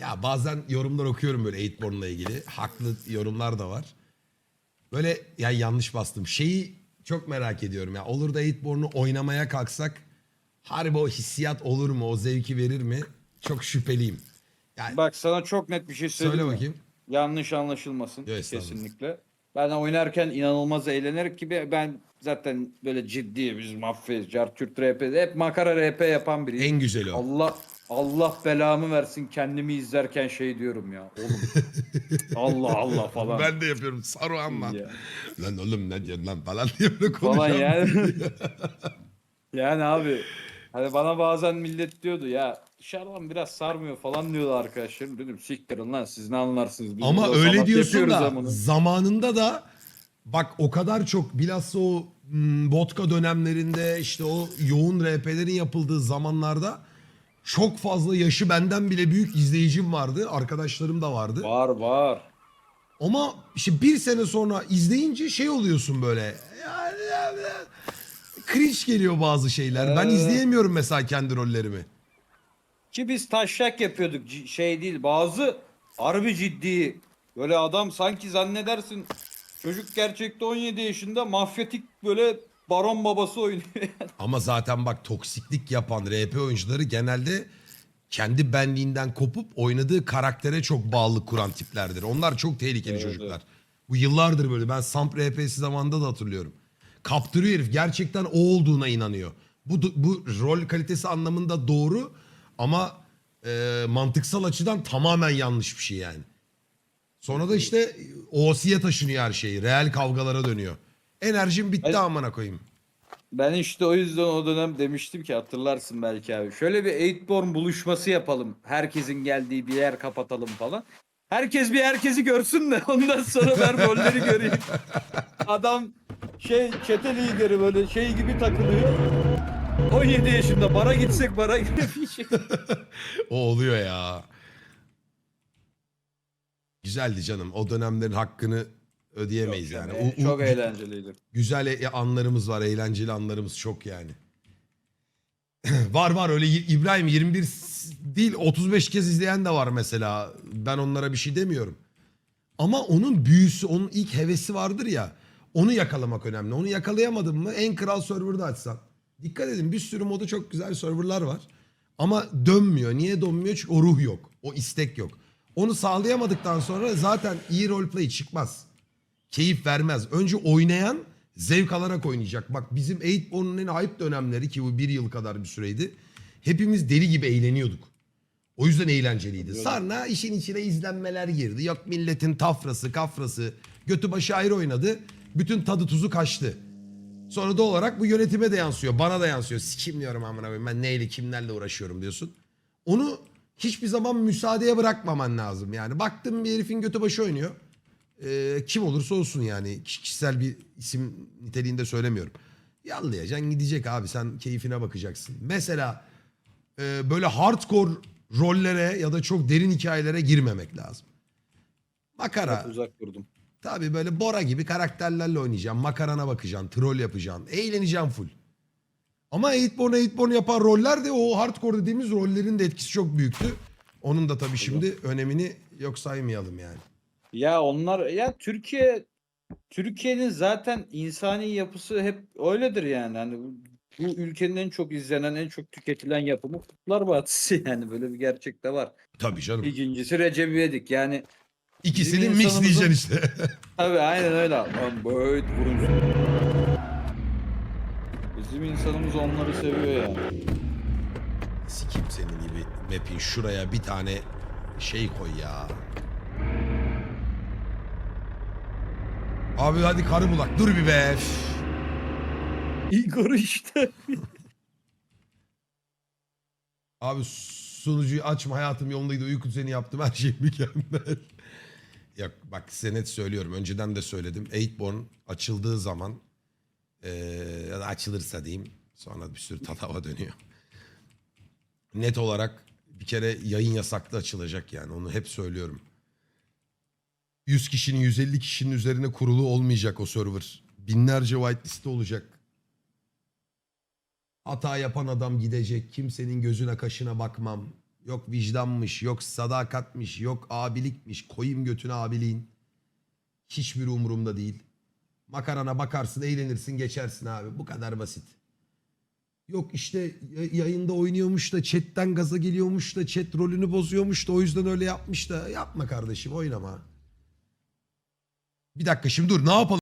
Ya bazen yorumlar okuyorum böyle Eightborn'la ilgili. Haklı yorumlar da var. Böyle ya yanlış bastım. Şeyi çok merak ediyorum ya. Olur da Eightborn'u oynamaya kalksak harbi o hissiyat olur mu? O zevki verir mi? Çok şüpheliyim. Yani Bak sana çok net bir şey söyleyeyim söyle mi? bakayım. Yanlış anlaşılmasın estağfurullah. kesinlikle. Ben oynarken inanılmaz eğlenerek gibi ben zaten böyle ciddi biz mafya, cartürt RP hep makara RP yapan biriyim. En güzeli o. Allah Allah belamı versin kendimi izlerken şey diyorum ya oğlum. Allah Allah falan. Ben de yapıyorum. Saruhan lan. Ya. Lan oğlum ne diyorsun lan falan diye böyle Falan konuşuyorum. yani. yani abi hani bana bazen millet diyordu ya dışarıdan biraz sarmıyor falan diyordu arkadaşlarım. Dedim siktirin lan siz ne anlarsınız. Biz Ama burada öyle sanat diyorsun yapıyoruz da amına. zamanında da bak o kadar çok bilhassa o hmm, vodka dönemlerinde işte o yoğun RP'lerin yapıldığı zamanlarda çok fazla yaşı benden bile büyük izleyicim vardı. Arkadaşlarım da vardı. Var var. Ama işte bir sene sonra izleyince şey oluyorsun böyle. Yani, yani cringe geliyor bazı şeyler. Ben Evet. izleyemiyorum mesela kendi rollerimi. Ki biz taşak yapıyorduk c- şey değil bazı harbi ciddi. Böyle adam sanki zannedersin çocuk gerçekte 17 yaşında mafyatik böyle baron babası oynuyor. Ama zaten bak toksiklik yapan RP oyuncuları genelde kendi benliğinden kopup oynadığı karaktere çok bağlılık kuran tiplerdir. Onlar çok tehlikeli Evet, çocuklar. Bu yıllardır böyle. Ben Samp RP'si zamanında da hatırlıyorum. Kaptırıyor herif. Gerçekten o olduğuna inanıyor. Bu, bu rol kalitesi anlamında doğru ama e, mantıksal açıdan tamamen yanlış bir şey yani. Sonra da işte OC'ye taşınıyor her şey. Real kavgalara dönüyor. Enerjim bitti Hayır. amına koyayım. Ben işte o yüzden o dönem demiştim ki hatırlarsın belki abi. Şöyle bir Eightborn buluşması yapalım. Herkesin geldiği bir yer kapatalım falan. Herkes bir herkesi görsün de ondan sonra ben rolleri göreyim. Adam şey çete lideri böyle şey gibi takılıyor. 17 yaşında bara gitsek bara giremeyecek. O oluyor ya. Güzeldi canım. O dönemlerin hakkını ödeyemeyiz yani. O- o- Çok eğlenceliydi. Güzel e- anlarımız var, eğlenceli anlarımız çok yani. var var öyle İbrahim 21 s- değil 35 kez izleyen de var mesela. Ben onlara bir şey demiyorum. Ama onun büyüsü, onun ilk hevesi vardır ya. Onu yakalamak önemli. Onu yakalayamadın mı en kral serverda açsan. Dikkat edin bir sürü modu çok güzel serverlar var. Ama dönmüyor. Niye dönmüyor? Çünkü o ruh yok. O istek yok. Onu sağlayamadıktan sonra zaten iyi roleplay çıkmaz. Keyif vermez. Önce oynayan zevk alarak oynayacak. Bak bizim Eightborn'un en hype dönemleri ki bu bir yıl kadar bir süreydi. Hepimiz deli gibi eğleniyorduk. O yüzden eğlenceliydi. Sonra işin içine izlenmeler girdi. Yok milletin tafrası, kafrası, götü başı ayrı oynadı. Bütün tadı tuzu kaçtı. Sonra da olarak bu yönetime de yansıyor. Bana da yansıyor. Sikim diyorum amına koyayım. Ben neyle kimlerle uğraşıyorum diyorsun. Onu hiçbir zaman müsaadeye bırakmaman lazım. Yani baktım bir herifin götü başı oynuyor. Ee, kim olursa olsun yani. Kiş- Kişisel bir isim niteliğinde söylemiyorum. Yallayacaksın gidecek abi. Sen keyfine bakacaksın. Mesela e, böyle hardcore rollere ya da çok derin hikayelere girmemek lazım. Makara. Çok uzak durdum. Tabii böyle Bora gibi karakterlerle oynayacaksın. Makarana bakacaksın. Troll yapacaksın. Eğleneceksin full. Ama Eightborn Eightborn yapan roller de o hardcore dediğimiz rollerin de etkisi çok büyüktü. Onun da tabii şimdi önemini yok saymayalım yani. Ya onlar ya Türkiye Türkiye'nin zaten insani yapısı hep öyledir yani. Hani bu, bu ülkenin en çok izlenen, en çok tüketilen yapımı Kurtlar Vadisi yani böyle bir gerçek de var. Tabii canım. İkincisi Recep İvedik yani İkisini Bizim mixleyeceksin insanımızın- işte. tabii aynen öyle. Lan böyle vurunca. Bizim insanımız onları seviyor yani. Sikim senin gibi map'in şuraya bir tane şey koy ya. Abi hadi karı bulak dur bir be. Igor işte. Abi sunucuyu açma hayatım yolundaydı uyku düzeni yaptım her şey mükemmel. Yok bak size net söylüyorum önceden de söyledim. Eightborn açıldığı zaman ya da açılırsa diyeyim sonra bir sürü tatava dönüyor. Net olarak bir kere yayın yasaklı açılacak yani onu hep söylüyorum. 100 kişinin 150 kişinin üzerine kurulu olmayacak o server. Binlerce whitelist olacak. Hata yapan adam gidecek. Kimsenin gözüne kaşına bakmam. Yok vicdanmış, yok sadakatmiş, yok abilikmiş. Koyayım götüne abiliğin. Hiçbir umurumda değil. Makarana bakarsın, eğlenirsin, geçersin abi. Bu kadar basit. Yok işte yayında oynuyormuş da chatten gaza geliyormuş da chat rolünü bozuyormuş da o yüzden öyle yapmış da yapma kardeşim oynama. Bir dakika şimdi dur ne yapalım?